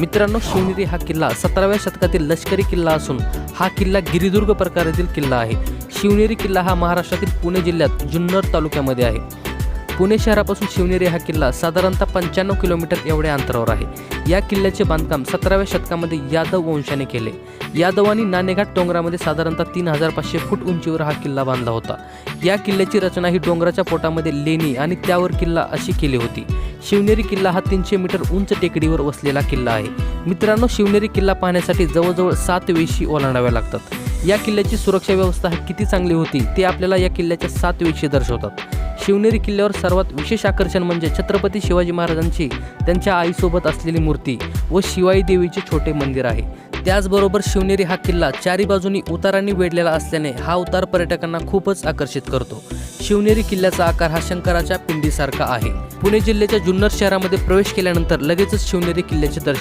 मित्रांनो शिवनेरी हा किल्ला सतराव्या शतकातील लष्करी किल्ला असून हा किल्ला गिरिदुर्ग प्रकारातील किल्ला आहे. शिवनेरी किल्ला हा महाराष्ट्रातील पुणे जिल्ह्यात जुन्नर तालुक्यामध्ये आहे. पुणे शहरापासून शिवनेरी हा किल्ला साधारणतः पंच्याण्णव किलोमीटर एवढ्या अंतरावर आहे. या किल्ल्याचे बांधकाम सतराव्या शतकामध्ये यादव वंशाने केले. यादवांनी नाणेघाट डोंगरामध्ये साधारणतः तीन हजार पाचशे फूट उंचीवर हा किल्ला बांधला होता. या किल्ल्याची रचना ही डोंगराच्या पोटामध्ये लेणी आणि त्यावर किल्ला अशी केली होती. शिवनेरी किल्ला हा तीनशे मीटर उंच टेकडीवर वसलेला किल्ला आहे. मित्रांनो शिवनेरी किल्ला पाहण्यासाठी जवळजवळ सात वेशी ओलांडाव्या लागतात. या किल्ल्याची सुरक्षा व्यवस्था किती चांगली होती ते आपल्याला या किल्ल्याच्या सात वेशी दर्शवतात. शिवनेरी किल्ल्यावर सर्वात विशेष आकर्षण म्हणजे छत्रपती शिवाजी महाराजांची त्यांच्या आईसोबत असलेली मूर्ती व शिवाई देवीचे छोटे मंदिर आहे. त्याचबरोबर शिवनेरी हा किल्ला चारी बाजूनी उतारांनी वेढलेला असल्याने हा उतार पर्यटकांना खूपच आकर्षित करतो. शिवनेरी किल्ल्याचा आकार हा शंकराच्या पिंडीसारखा आहे. पुणे जिल्ह्याच्या जुन्नर शहरामध्ये प्रवेश केल्यानंतर लगेचच शिवनेरी किल्ल्याचे दर्शन